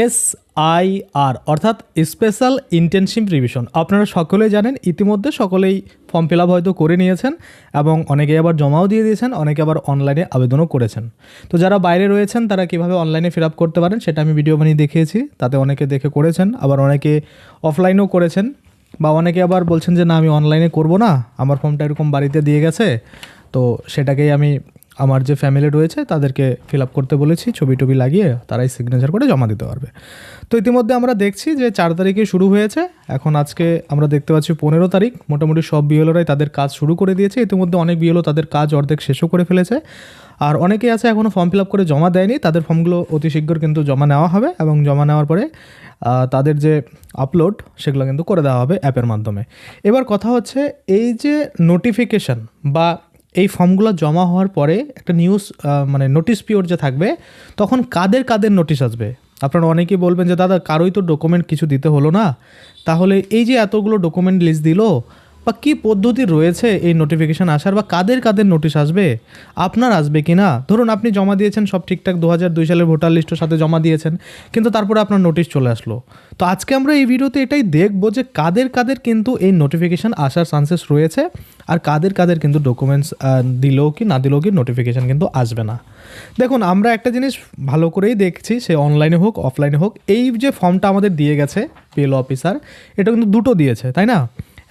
S I আর অর্থাৎ special intensive revision আপনারা সকলেই জানেন, ইতিমধ্যে সকলেই ফর্ম ফিল আপ হয়তো করে নিয়েছেন এবং অনেকে আবার জমাও দিয়ে দিয়েছেন, অনেকে আবার অনলাইনে আবেদনও করেছেন। তো যারা বাইরে রয়েছেন, তারা কীভাবে অনলাইনে ফিল আপ করতে পারেন সেটা আমি ভিডিও বানিয়ে দেখিয়েছি। তাতে অনেকে দেখে করেছেন, আবার অনেকে অফলাইনেও করেছেন বা অনেকে আবার বলছেন যে, না, আমি অনলাইনে করব না, আমার ফর্মটা এরকম বাড়িতে দিয়ে গেছে। তো সেটাকেই আমি আমার যে ফ্যামিলি রয়েছে, তাদেরকে ফিল আপ করতে বলেছি, ছবি টবি লাগিয়ে তারাই সিগনেচার করে জমা দিতে পারবে। তো ইতিমধ্যে আমরা দেখছি যে চার তারিখে শুরু হয়েছে। এখন আজকে আমরা দেখতে পাচ্ছি পনেরো তারিখ। মোটামুটি সব বিএলওরাই তাদের কাজ শুরু করে দিয়েছে। ইতিমধ্যে অনেক বিএলও তাদের কাজ অর্ধেক শেষও করে ফেলেছে। আর অনেকে আছে এখনও ফর্ম ফিল আপ করে জমা দেয়নি। তাদের ফর্মগুলো অতি শীঘ্র কিন্তু জমা নেওয়া হবে এবং জমা নেওয়ার পরে তাদের যে আপলোড সেগুলো কিন্তু করে দেওয়া হবে অ্যাপের মাধ্যমে। এবার কথা হচ্ছে এই যে নোটিফিকেশন বা এই ফর্মগুলো জমা হওয়ার পরে একটা নিউজ মানে নোটিশ পিওর যে থাকবে, তখন কাদের কাদের নোটিশ আসবে? আপনারা অনেকেই বলবেন যে, দাদা, কারোই তো ডকুমেন্ট কিছু দিতে হলো না। তাহলে এই যে এতগুলো ডকুমেন্ট লিস্ট দিল বা কী পদ্ধতি রয়েছে এই নোটিফিকেশান আসার বা কাদের কাদের নোটিশ আসবে? আপনার আসবে কি না? ধরুন আপনি জমা দিয়েছেন, সব ঠিকঠাক দু হাজার দুই সালের ভোটার লিস্টের সাথে জমা দিয়েছেন, কিন্তু তারপরে আপনার নোটিশ চলে আসলো। তো আজকে আমরা এই ভিডিওতে এটাই দেখব যে কাদের কাদের কিন্তু এই নোটিফিকেশান আসার চান্সেস রয়েছে আর কাদের কাদের কিন্তু ডকুমেন্টস দিলেও কি, না দিলেও কি নোটিফিকেশান কিন্তু আসবে না। দেখুন, আমরা একটা জিনিস ভালো করেই দেখছি, সে অনলাইনে হোক অফলাইনে হোক, এই যে ফর্মটা আমাদের দিয়ে গেছে পিএল অফিসার এটা কিন্তু দুটো দিয়েছে, তাই না?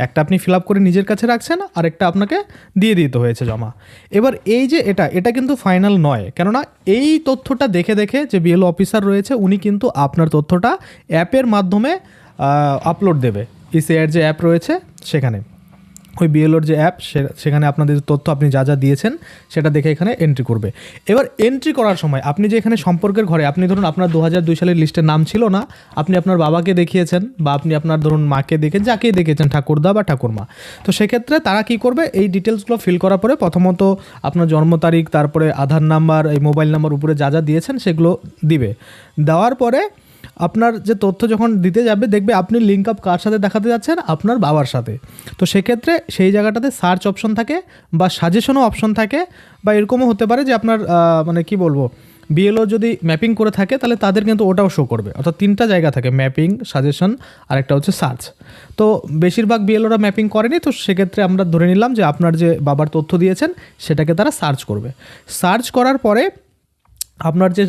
একটা আপনি ফিল আপ করে নিজের কাছে রাখছেন আর একটা আপনাকে দিয়ে দিতে হয়েছে জমা। এবার এই যে এটা এটা কিন্তু ফাইনাল নয়। কেননা এই তথ্যটা দেখে দেখে যে বিএলও অফিসার রয়েছে, উনি কিন্তু আপনার তথ্যটা অ্যাপের মাধ্যমে আপলোড দেবে। ইসিআইয়ের যে অ্যাপ রয়েছে, সেখানে। ওই বিএলওর যে অ্যাপ সেখানে আপনাদের তথ্য আপনি যা যা দিয়েছেন, সেটা দেখে এখানে এন্ট্রি করবে। এবার এন্ট্রি করার সময় আপনি যে এখানে সম্পর্কের ঘরে, আপনি ধরুন আপনার দু হাজার দুই সালের লিস্টের নাম ছিল না, আপনি আপনার বাবাকে দেখিয়েছেন বা আপনি আপনার ধরুন মাকে দেখে যাকেই দেখেছেন, ঠাকুরদা বা ঠাকুরমা। তো সেক্ষেত্রে তারা কি করবে? এই ডিটেলসগুলো ফিল করার পরে প্রথমত আপনার জন্ম তারিখ, তারপরে আধার নাম্বার এই মোবাইল নাম্বার উপরে যা যা দিয়েছেন, সেগুলো দিবে। দেওয়ার পরে আপনার যে তথ্য যখন দিতে যাবে, দেখবে আপনি লিঙ্ক আপ কার সাথে দেখাতে যাচ্ছেন? আপনার বাবার সাথে। তো সেক্ষেত্রে সেই জায়গাটাতে সার্চ অপশন থাকে বা সাজেশনও অপশন থাকে বা এরকমও হতে পারে যে আপনার মানে কি বলব বিএলও যদি ম্যাপিং করে থাকে, তাহলে তাদের কিন্তু ওটাও শো করবে। অর্থাৎ তিনটা জায়গা থাকে ম্যাপিং সাজেশন আর একটা হচ্ছে সার্চ তো বেশিরভাগ বিএলওরা ম্যাপিং করেনি, তো সেক্ষেত্রে আমরা ধরে নিলাম যে আপনার যে বাবার তথ্য দিয়েছেন, সেটাকে তারা সার্চ করবে। সার্চ করার পরে আপনার যে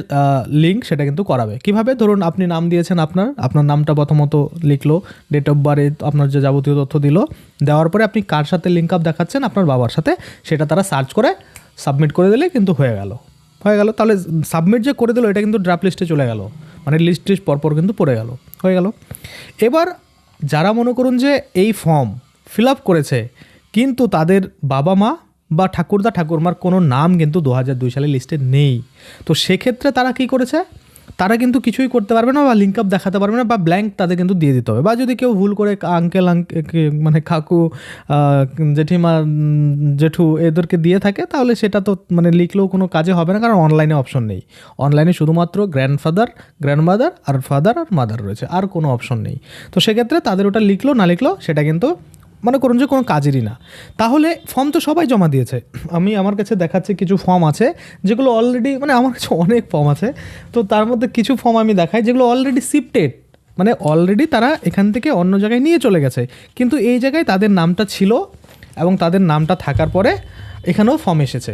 লিঙ্ক সেটা কিন্তু করাবে। কীভাবে? ধরুন আপনি নাম দিয়েছেন আপনার আপনার নামটা প্রথমত লিখলো ডেট অফ বার্থ আপনার যে যাবতীয় তথ্য দিল, দেওয়ার পরে আপনি কার সাথে লিঙ্ক আপ দেখাচ্ছেন, আপনার বাবার সাথে, সেটা তারা সার্চ করে সাবমিট করে দিলে কিন্তু হয়ে গেল। হয়ে গেল, তাহলে সাবমিট যে করে দিল, এটা কিন্তু ড্রাফট লিস্টে চলে গেল। মানে লিস্ট টিস্ট পরপর কিন্তু পড়ে গেল। হয়ে গেল। এবার যারা মনে করুন যে এই ফর্ম ফিল আপ করেছে, কিন্তু তাদের বাবা মা বা ঠাকুরদা ঠাকুরমার কোনো নাম কিন্তু দু হাজার দুই সালে লিস্টে নেই। তো সেক্ষেত্রে তারা কি করেছে? তারা কিন্তু কিছুই করতে পারবে না বা লিঙ্ক আপ দেখাতে পারবে না বা ব্ল্যাঙ্ক তাদের কিন্তু দিয়ে দিতে হবে। বা যদি কেউ ভুল করে আঙ্কেল আঙ্কে মানে কাকু জেঠিমা জেঠু এদেরকে দিয়ে থাকে, তাহলে সেটা তো মানে লিখলেও কোনো কাজে হবে না, কারণ অনলাইনে অপশন নেই। অনলাইনে শুধুমাত্র গ্র্যান্ডফাদার গ্র্যান্ডমাদার আর ফাদার আর মাদার রয়েছে, আর কোনো অপশন নেই। তো সেক্ষেত্রে তাদের ওটা লিখলো, না লিখলো, সেটা কিন্তু মনে করুন যে কোনো কাজেরই না। তাহলে ফর্ম তো সবাই জমা দিয়েছে। আমি আমার কাছে দেখাচ্ছি কিছু ফর্ম আছে, যেগুলো অলরেডি মানে আমার কাছে অনেক ফর্ম আছে। তো তার মধ্যে কিছু ফর্ম আমি দেখাই, যেগুলো অলরেডি শিফটেড মানে অলরেডি তারা এখান থেকে অন্য জায়গায় নিয়ে চলে গেছে। কিন্তু এই জায়গায় তাদের নামটা ছিল এবং তাদের নামটা থাকার পরে এখানেও ফর্ম এসেছে।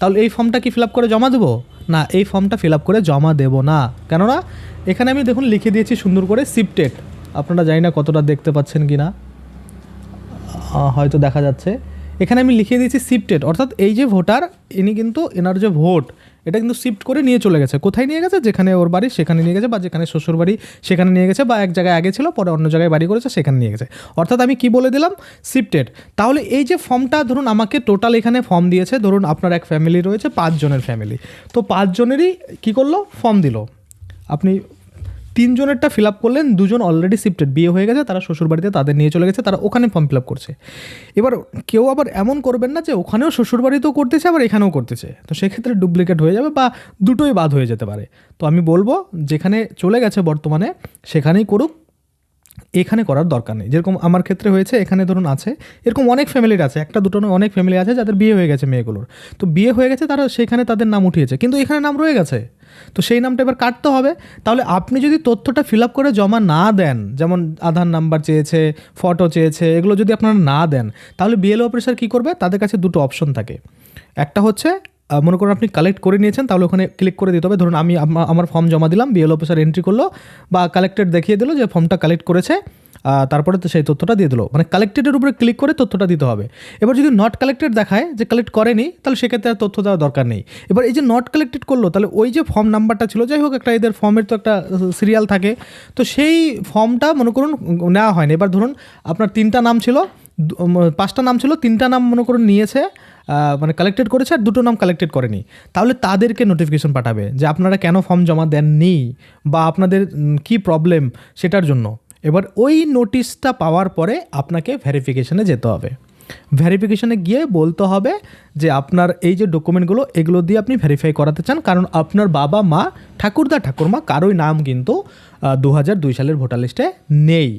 তাহলে এই ফর্মটা কি ফিল আপ করে জমা দেবো? না, এই ফর্মটা ফিল আপ করে জমা দেবো না। কেননা, এখানে আমি দেখুন লিখে দিয়েছি সুন্দর করে শিফটেড আপনারা জানি না কতটা দেখতে পাচ্ছেন কি না হয়তো দেখা যাচ্ছে। এখানে আমি লিখে দিয়েছি শিফটেড অর্থাৎ এই যে ভোটার, ইনি কিন্তু এনার যে ভোট, এটা কিন্তু শিফট করে নিয়ে চলে গেছে। কোথায় নিয়ে গেছে? যেখানে ওর বাড়ি, সেখানে নিয়ে গেছে, বা যেখানে শ্বশুর বাড়ি, সেখানে নিয়ে গেছে, বা এক জায়গায় আগে ছিল, পরে অন্য জায়গায় বাড়ি করেছে, সেখানে নিয়ে গেছে। অর্থাৎ আমি কি বলে দিলাম? শিফটেড তাহলে এই যে ফর্মটা, ধরুন আমাকে টোটাল এখানে ফর্ম দিয়েছে, ধরুন আপনার এক ফ্যামিলি রয়েছে, পাঁচজনের ফ্যামিলি তো পাঁচজনেরই কী করল? ফর্ম দিল। আপনি তিনজনেরটা ফিল আপ করলেন, দুজন অলরেডি শিফটেড বিয়ে হয়ে গেছে, তারা শ্বশুরবাড়িতে তাদের নিয়ে চলে গেছে, তারা ওখানে ফর্ম ফিল আপ করছে। এবার কেউ আবার এমন করবেন না যে ওখানেও শ্বশুরবাড়িতেও করতেছে, আবার এখানেও করতেছে। তো সেক্ষেত্রে ডুপ্লিকেট হয়ে যাবে বা দুটোই বাদ হয়ে যেতে পারে। তো আমি বলব, যেখানে চলে গেছে বর্তমানে, সেখানেই করুক এখানে করার দরকার নেই। যেরকম আমার ক্ষেত্রে হয়েছে, এখানে ধরুন আছে, এরকম অনেক ফ্যামিলির আছে, একটা দুটো নয় অনেক ফ্যামিলি আছে যাদের বিয়ে হয়ে গেছে মেয়েগুলোর। তো বিয়ে হয়ে গেছে তারা সেখানে তাদের নাম উঠিয়েছে, কিন্তু এখানে নাম রয়ে গেছে। তো সেই নামটা এবার কাটতে হবে। তাহলে আপনি যদি তথ্যটা ফিল আপ করে জমা না দেন, যেমন আধার নাম্বার চেয়েছে ফটো চেয়েছে, এগুলো যদি আপনারা না দেন, তাহলে বিএলও অফিসার কী করবে? তাদের কাছে দুটো অপশন থাকে। একটা হচ্ছে মনে করুন আপনি কালেক্ট করে নিয়েছেন, তাহলে ওখানে ক্লিক করে দিতে হবে। ধরুন আমি আমার ফর্ম জমা দিলাম বিএল অফিসার এন্ট্রি করল, বা কালেক্টেড দেখিয়ে দিল যে ফর্মটা কালেক্ট করেছে তারপরে তো সেই তথ্যটা দিয়ে দিলো। মানে কালেক্টেডের উপরে ক্লিক করে তথ্যটা দিতে হবে। এবার যদি নট কালেক্টেড দেখায় যে কালেক্ট করেনি, তাহলে সেক্ষেত্রে আর তথ্য দেওয়ার দরকার নেই। এবার এই যে নট কালেক্টেড করল, তাহলে ওই যে ফর্ম নাম্বারটা ছিল, যাই হোক একটা এদের ফর্মের তো একটা সিরিয়াল থাকে, তো সেই ফর্মটা মনে করুন নেওয়া হয়নি। এবার ধরুন আপনার তিনটা নাম ছিল পাঁচটা নাম ছিল, তিনটা নাম মনে করুন নিয়েছে মানে কালেক্টেড করেছে আর দুটো নাম কালেক্টেড করেনি। তাহলে তাদেরকে নোটিফিকেশন পাঠাবে যে আপনারা কেন ফর্ম জমা দেননি বা আপনাদের কি প্রবলেম সেটার জন্য। এবার ওই নোটিশটা পাওয়ার পরে আপনাকে ভেরিফিকেশনে যেতে হবে। ভেরিফিকেশনে গিয়ে বলতে হবে যে আপনার এই যে ডকুমেন্টগুলো এগুলো দিয়ে আপনি ভেরিফাই করাতে চান, কারণ আপনার বাবা মা, ঠাকুরদা, ঠাকুরমা কারোই নাম কিন্তু দু হাজার দুই সালের ভোটার লিস্টে নেই।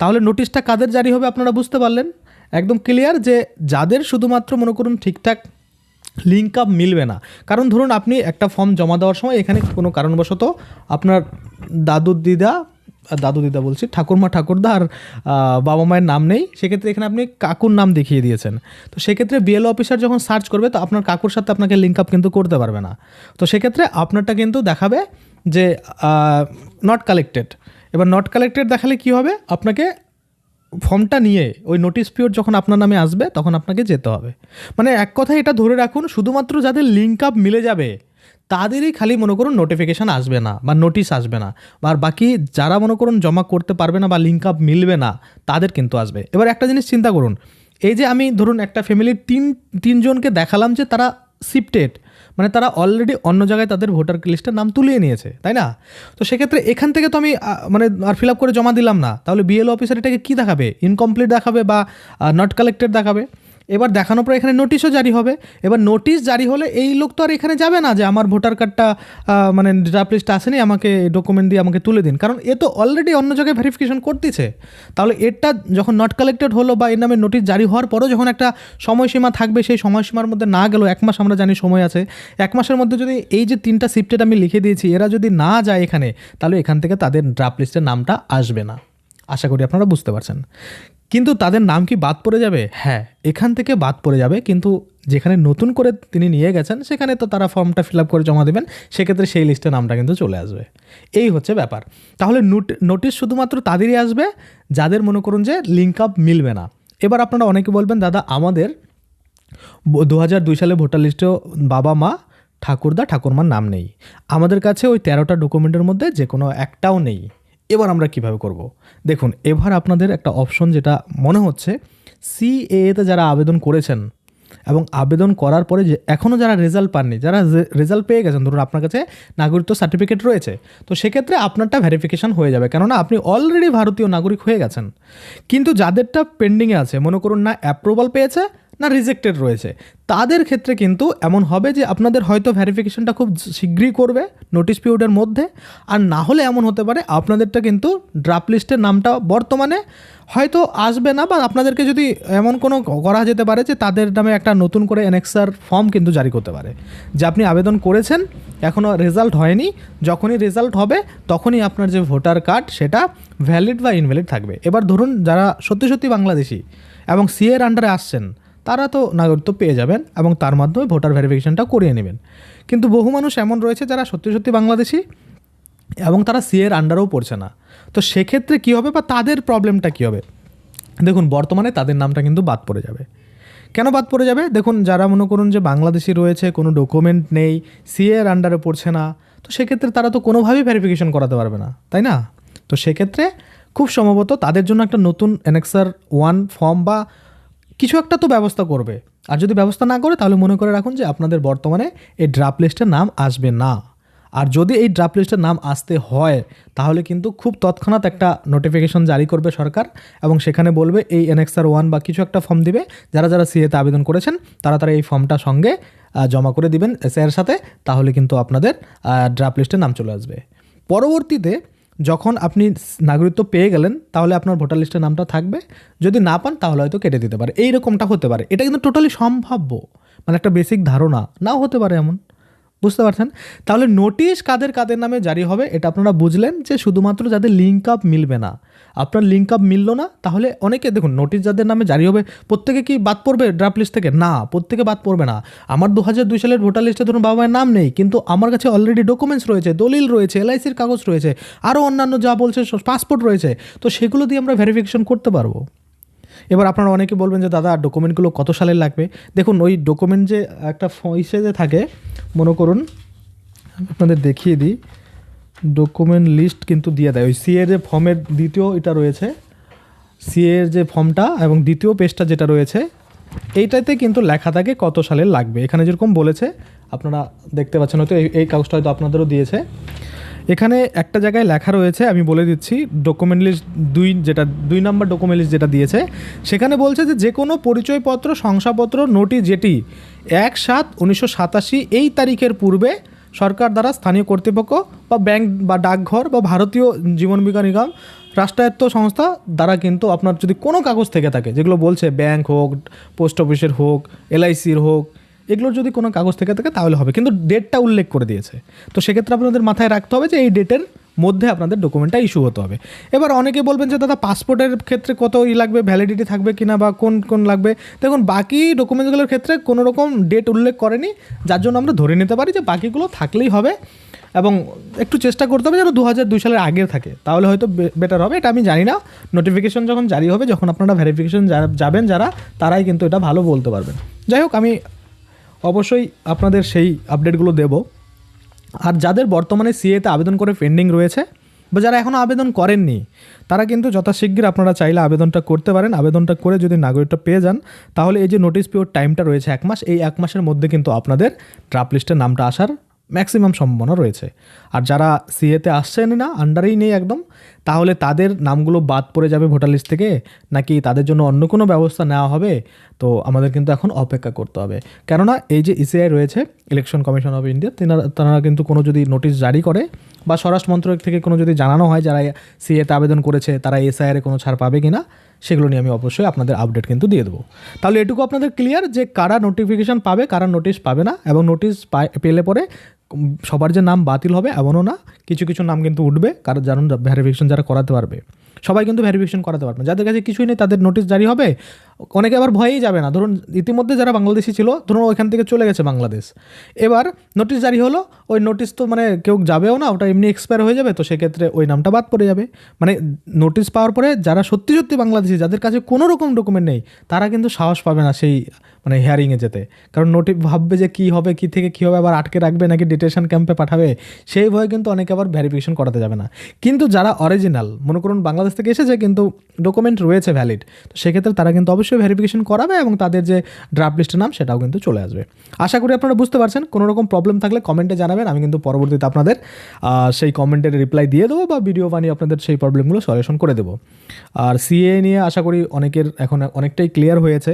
তাহলে নোটিশটা কাদের জারি হবে আপনারা বুঝতে পারলেন? একদম ক্লিয়ার যে যাদের শুধুমাত্র মনে করুন ঠিকঠাক লিঙ্ক আপ মিলবে না। কারণ ধরুন আপনি একটা ফর্ম জমা দেওয়ার সময় এখানে কোনো কারণবশত আপনার দাদু দিদা দাদু দিদা বলছি, ঠাকুরমা, ঠাকুরদা আর বাবা মায়ের নাম নেই, সেক্ষেত্রে এখানে আপনি কাকুর নাম দেখিয়ে দিয়েছেন। তো সেক্ষেত্রে বিএলও অফিসার যখন সার্চ করবে, তো আপনার কাকুর সাথে আপনাকে লিঙ্ক আপ কিন্তু করতে পারবে না। তো সেক্ষেত্রে আপনারটা কিন্তু দেখাবে যে নট কালেক্টেড এবার নট কালেক্টেড দেখালে কি হবে? আপনাকে ফর্মটা নিয়ে ওই নোটিশ পিরিয়ড যখন আপনার নামে আসবে, তখন আপনাকে যেতে হবে। মানে এক কথায় এটা ধরে রাখুন, শুধুমাত্র যাদের লিঙ্ক আপ মিলে যাবে, তাদেরই খালি মনে করুন নোটিফিকেশান আসবে না বা নোটিশ আসবে না। আর বাকি যারা মনে করুন জমা করতে পারবে না বা লিঙ্ক আপ মিলবে না, তাদের কিন্তু আসবে। এবার একটা জিনিস চিন্তা করুন, এই যে আমি ধরুন একটা ফ্যামিলির তিন, তিনজনকে দেখালাম যে তারা শিফটেড মানে তারা অলরেডি অন্য জায়গায় তাদের ভোটার লিস্টের নাম তুলিয়ে নিয়েছে, তাই না? তো সেক্ষেত্রে এখান থেকে তো আমি মানে আর ফিল আপ করে জমা দিলাম না। তাহলে বিএলও অফিসার এটাকে কী দেখাবে? ইনকমপ্লিট দেখাবে বা নট কালেক্টেড দেখাবে? এবার দেখানোর পর এখানে নোটিশও জারি হবে। এবার নোটিশ জারি হলে এই লোক তো আর এখানে যাবে না যে আমার ভোটার কার্ডটা মানে ড্রাফট লিস্ট আসেনি, আমাকে ডকুমেন্ট দিয়ে আমাকে তুলে দিন। কারণ এ তো অলরেডি অন্য জায়গায় ভেরিফিকেশন করতেছে। তাহলে এটা যখন নট কালেক্টেড হলো বা এর নামে নোটিশ জারি হওয়ার পরও যখন একটা সময়সীমা থাকবে, সেই সময়সীমার মধ্যে না গেলেও এক মাস আমরা জানি সময় আছে। এক মাসের মধ্যে যদি এই যে তিনটা শিফটেড আমি লিখে দিয়েছি, এরা যদি না যায় এখানে, তাহলে এখান থেকে তাদের ড্রাফট লিস্টের নামটা আসবে না। আশা করি আপনারা বুঝতে পারছেন। কিন্তু তাদের নাম কি বাদ পড়ে যাবে? হ্যাঁ। এখান থেকে বাদ পড়ে যাবে কিন্তু যেখানে নতুন করে তিনি নিয়ে গেছেন সেখানে তো তারা ফর্মটা ফিল আপ করে জমা দেবেন সেক্ষেত্রে সেই লিস্টে নামটা কিন্তু চলে আসবে। এই হচ্ছে ব্যাপার। তাহলে নোটিশ শুধুমাত্র তাদেরই আসবে যাদের মনে করুন যে লিঙ্ক আপ মিলবে না। এবার আপনারা অনেকে বলবেন দাদা আমাদের দু হাজার দুই সালে ভোটার লিস্টেও বাবা মা ঠাকুরদা ঠাকুরমার নাম নেই। আমাদের কাছে ওই তেরোটা ডকুমেন্টের মধ্যে যে কোনো একটাও নেই। এবার আমরা কীভাবে করব? দেখুন, এবার আপনাদের একটা অপশন যেটা মনে হচ্ছে সিএতে যারা আবেদন করেছেন এবং আবেদন করার পরে যে এখনও যারা রেজাল্ট পাননি, যারা রেজাল্ট পেয়ে গেছেন, ধরুন আপনার কাছে নাগরিকত্ব সার্টিফিকেট রয়েছে, তো সেক্ষেত্রে আপনারটা ভেরিফিকেশন হয়ে যাবে। কেননা আপনি অলরেডি ভারতীয় নাগরিক হয়ে গেছেন। কিন্তু যাদেরটা পেন্ডিংয়ে আছে, মনে করুন না অ্যাপ্রুভাল পেয়েছে না রিজেক্টেড রয়েছে। তাদের ক্ষেত্রে কিন্তু এমন হবে যে আপনাদের হয়তো ভেরিফিকেশনটা খুব শীঘ্রই করবে নোটিশ পিরিয়ডের মধ্যে। আর না হলে এমন হতে পারে আপনাদেরটা কিন্তু ড্রাফট লিস্টের নামটা বর্তমানে হয়তো আসবে না বা আপনাদেরকে যদি এমন কোনো করা যেতে পারে যে তাদের নামে একটা নতুন করে এনএক্সার ফর্ম কিন্তু জারি করতে পারে। যে আপনি আবেদন করেছেন এখনও রেজাল্ট হয়নি, যখনই রেজাল্ট হবে তখনই আপনার যে ভোটার কার্ড সেটা ভ্যালিড বা ইনভ্যালিড থাকবে। এবার ধরুন যারা সত্যি সত্যি বাংলাদেশি এবং সিএর আন্ডারে আসছেন তারা তো নাগরিকত্ব পেয়ে যাবেন এবং তার মাধ্যমে ভোটার ভেরিফিকেশনটা করিয়ে নেবেন। কিন্তু বহু মানুষ এমন রয়েছে যারা সত্যি সত্যি বাংলাদেশি এবং তারা সিএর আন্ডারেও পড়ছে না। তো সেক্ষেত্রে কী হবে বা তাদের প্রবলেমটা কী হবে? দেখুন, বর্তমানে তাদের নামটা কিন্তু বাদ পড়ে যাবে। কেন বাদ পড়ে যাবে? দেখুন, যারা মনে করুন যে বাংলাদেশি রয়েছে, কোনো ডকুমেন্ট নেই সিএর আন্ডারে পড়ছে না, তো সেক্ষেত্রে তারা তো কোনোভাবেই ভেরিফিকেশন করাতে পারবে না, তাই না? তো সেক্ষেত্রে খুব সম্ভবত তাদের জন্য একটা নতুন এনএক্সার ওয়ান ফর্ম বা কিছু একটা তো ব্যবস্থা করবে। আর যদি ব্যবস্থা না করে, তাহলে মনে করে রাখুন যে আপনাদের বর্তমানে এই ড্রাফট লিস্টের নাম আসবে না। আর যদি এই ড্রাফট লিস্টের নাম আসতে হয়, তাহলে কিন্তু খুব তৎক্ষণাৎ একটা নোটিফিকেশন জারি করবে সরকার এবং সেখানে বলবে এই এনএক্সআর ওয়ান বা কিছু একটা ফর্ম দিবে। যারা যারা সিএতে আবেদন করেছেন, তারা তারা এই ফর্মটা সঙ্গে জমা করে দিবেন এসআইয়ের সাথে, তাহলে কিন্তু আপনাদের ড্রাফট লিস্টের নাম চলে আসবে। পরবর্তীতে যখন আপনি নাগরিকত্ব পেয়ে গেলেন, তাহলে আপনার ভোটার লিস্টের নামটা থাকবে। যদি না পান, তাহলে হয়তো কেটে দিতে পারে। এইরকমটা হতে পারে। এটা কিন্তু টোটালি সম্ভাব্য। মানে একটা বেসিক ধারণা। নাও হতে পারে এমন। বুঝতে পারছেন? তাহলে নোটিশ কাদের কাদের নামে জারি হবে, এটা আপনারা বুঝলেন যে শুধুমাত্র যাদের লিঙ্ক আপ মিলবে না। আপনার লিঙ্ক আপ মিললো না, তাহলে অনেকে, দেখুন নোটিশ যাদের নামে জারি হবে, প্রত্যেকে কি বাদ পড়বে ড্রাফট লিস্ট থেকে? না, প্রত্যেকে বাদ পড়বে না। আমার দু হাজার দুই সালের ভোটার লিস্টে ধরুন বাবা মায়ের নাম নেই, কিন্তু আমার কাছে অলরেডি ডকুমেন্টস রয়েছে, দলিল রয়েছে, এলআইসির কাগজ রয়েছে আরও অন্যান্য যা বলছে পাসপোর্ট রয়েছে, তো সেগুলো দিয়ে আমরা ভেরিফিকেশন করতে পারব। এবার আপনারা অনেকে বলবেন যে, দাদা ডকুমেন্টগুলো কত সালের লাগবে? দেখুন, ওই ডকুমেন্ট যে একটা ইসে যে থাকে মনে করুন, আপনাদের দেখিয়ে দিই। ডকুমেন্ট লিস্ট কিন্তু দিয়ে দেয়। ওই সিএ যে ফর্মের দ্বিতীয় এটা রয়েছে। সিএর যে ফর্মটা এবং দ্বিতীয় পেজটা যেটা রয়েছে, এইটাতে কিন্তু লেখা থাকে কত সালের লাগবে। এখানে যেরকম বলেছে, আপনারা দেখতে পাচ্ছেন, হয়তো এই- এই কাগজটা হয়তো আপনাদেরও দিয়েছে। এখানে একটা জায়গায় লেখা রয়েছে, আমি বলে দিচ্ছি ডকুমেন্ট লিস্ট দুই যেটা, দুই নম্বর ডকুমেন্ট লিস্ট যেটা দিয়েছে, সেখানে বলছে যে যে কোনো পরিচয়পত্র, শংসাপত্র নোটি যেটি এক সাত উনিশশো সাতাশি এই তারিখের পূর্বে সরকার দ্বারা স্থানীয় কর্তৃপক্ষ বা ব্যাংক বা ডাকঘর বা ভারতীয় জীবন বিজ্ঞান নিগম, রাষ্ট্রায়ত্ত সংস্থা দ্বারা কিন্তু আপনার যদি কোনো কাগজ থেকে থাকে, যেগুলো বলছে ব্যাংক হোক, পোস্ট অফিসের হোক, এলআইসির হোক এগুলোর যদি কোনো কাগজ থেকে থাকে তাহলে হবে। কিন্তু ডেটটা উল্লেখ করে দিয়েছে। তো সেক্ষেত্রে আপনাদের মাথায় রাখতে হবে যে এই ডেটের মধ্যে আপনাদের ডকুমেন্টটা ইস্যু হতে হবে। এবার অনেকে বলবেন যে, দাদা পাসপোর্টের ক্ষেত্রে কত ই লাগবে ভ্যালিডিটি থাকবে কিনা বা কোন কোন লাগবে? দেখুন, বাকি ডকুমেন্টসগুলোর ক্ষেত্রে কোনো রকম ডেট উল্লেখ করেনি। যার জন্য আমরা ধরে নিতে পারি যে, বাকিগুলো থাকলেই হবে এবং একটু চেষ্টা করতে হবে যেন দু হাজার দুই সালের আগের থাকে। তাহলে হয়তো বেটার হবে। এটা আমি জানি না। নোটিফিকেশন যখন জারি হবে, যখন আপনারা ভেরিফিকেশন যাবেন যারা, তারাই কিন্তু এটা ভালো বলতে পারবেন। যাই হোক, আমি অবশ্যই আপনাদের সেই আপডেটগুলো দেব। আর যাদের বর্তমানে সিএতে আবেদন করে পেন্ডিং রয়েছে বা যারা এখনও আবেদন করেননি, তারা কিন্তু যথাশীঘ্র আপনারা চাইলে আবেদনটা করতে পারেন। আবেদনটা করে যদি নাগরিকটা পেয়ে যান, তাহলে এই যে নোটিশ পিরিয়ড টাইমটা রয়েছে এক মাস, এই এক মাসের মধ্যে কিন্তু আপনাদের ড্রাফ লিস্টের নামটা আসার ম্যাক্সিমাম সম্ভাবনা রয়েছে। আর যারা সিএতে আসছেন না, আন্ডারেই নেই একদম, তাহলে তাদের নামগুলো বাদ পড়ে যাবে ভোটার লিস্ট থেকে, নাকি তাদের জন্য অন্য কোনো ব্যবস্থা নেওয়া হবে? তো আমাদের কিন্তু এখন অপেক্ষা করতে হবে। কেননা এই যে ইসিআই রয়েছে ইলেকশন কমিশন অফ ইন্ডিয়া তেনারা, তারা কিন্তু কোনো যদি নোটিশ জারি করে, বা স্বরাষ্ট্র মন্ত্রক থেকে কোনো যদি জানানো হয় যারা সিএতে আবেদন করেছে, তারা এসআইআরে কোনো ছাড় পাবে কি না সেগুলো নিয়ে আমি অবশ্যই আপনাদের আপডেট কিন্তু দিয়ে দেবো। তাহলে এটুকু আপনাদের ক্লিয়ার যে কারা নোটিফিকেশান পাবে, কারা নোটিশ পাবে না, এবং নোটিশ পেলে পরে সবার যে নাম বাতিল হবে এমনও না, কিছু কিছু নাম কিন্তু উঠবে, কারণ জানুন ভ্যারিফিকেশন যারা করাতে পারবে। সবাই কিন্তু ভ্যারিফিকেশন করাতে পারবে যাদের কাছে কিছুই নেই, তাদের নোটিশ জারি হবে। অনেকে আবার ভয়েই যাবে না। ধরুন, ইতিমধ্যে যারা বাংলাদেশি ছিল, ধরুন ওইখান থেকে চলে গেছে বাংলাদেশ। এবার নোটিশ জারি হলো, ওই নোটিশ তো মানে কেউ যাবেও না, ওটা এমনি এক্সপায়ার হয়ে যাবে, তো সেক্ষেত্রে ওই নামটা বাদ পড়ে যাবে। মানে নোটিশ পাওয়ার পরে যারা সত্যি সত্যি বাংলাদেশি, যাদের কাছে কোনো রকম ডকুমেন্ট নেই, তারা কিন্তু সাহস পাবে না সেই মানে হিয়ারিংয়ে যেতে। কারণ নোটিশ ভাববে যে কী হবে, কী থেকে কী হবে, আবার আটকে রাখবে নাকি ডিটেশন ক্যাম্পে পাঠাবে, সেই ভয়ে কিন্তু অনেকে আবার ভেরিফিকেশন করাতে যাবে না। কিন্তু যারা অরিজিনাল মনে করুন বাংলাদেশ থেকে এসেছে কিন্তু ডকুমেন্ট রয়েছে ভ্যালিড তো সেক্ষেত্রে তারা কিন্তু অবশ্যই ভেরিফিকেশন করাবে এবং তাদের যে ড্রাফট লিস্টের নাম সেটাও কিন্তু চলে আসবে। আশা করি আপনারা বুঝতে পারছেন, কোনো রকম প্রবলেম থাকলে কমেন্টে জানাবেন, আমি কিন্তু পরবর্তীতে আপনাদের সেই কমেন্টের রিপ্লাই দিয়ে দেবো বা ভিডিও বানিয়ে আপনাদের সেই প্রবলেমগুলো সলিউশন করে দেবো। আর সিএ নিয়ে আশা করি অনেকের এখন অনেকটাই ক্লিয়ার হয়েছে।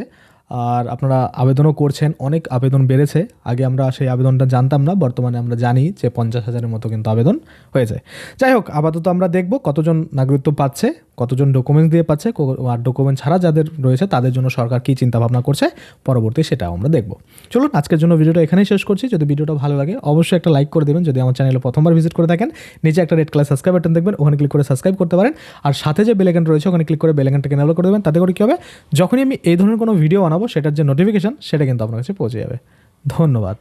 আর আপনারা আবেদনও করছেন, অনেক আবেদন বেড়েছে। আগে আমরা সেই আবেদনটা জানতাম না, বর্তমানে আমরা জানি যে পঞ্চাশ হাজারের মতো কিন্তু আবেদন হয়েছে। যাই হোক, আপাতত আমরা দেখব কতজন নাগরিকত্ব পাচ্ছে, কতজন ডকুমেন্টস দিয়ে পাচ্ছে আর ডকুমেন্ট ছাড়া যাদের রয়েছে, তাদের জন্য সরকার কী চিন্তাভাবনা করছে, পরবর্তী সেটাও আমরা দেখব। চলুন, আজকের জন্য ভিডিওটা এখানেই শেষ করছি। যদি ভিডিওটা ভালো লাগে, অবশ্যই একটা লাইক করে দেবেন। যদি আমার চ্যানেলে প্রথমবার ভিজিট করে থাকেন, নিচে একটা রেড কালার সাবস্ক্রাইব বাটন দেখবেন, ওখানে ক্লিক করে সাবস্ক্রাইব করতে পারেন। আর সাথে যে বেলেগান রয়েছে, ওখানে ক্লিক করে বেলেগানটাকে নেলো করে দেবেন, তাতে করে কী হবে? যখনই আমি এই ধরনের কোনো ভিডিও বানাবো সেটার যে নোটিফিকেশান সেটা কিন্তু আপনার কাছে পৌঁছে যাবে। ধন্যবাদ।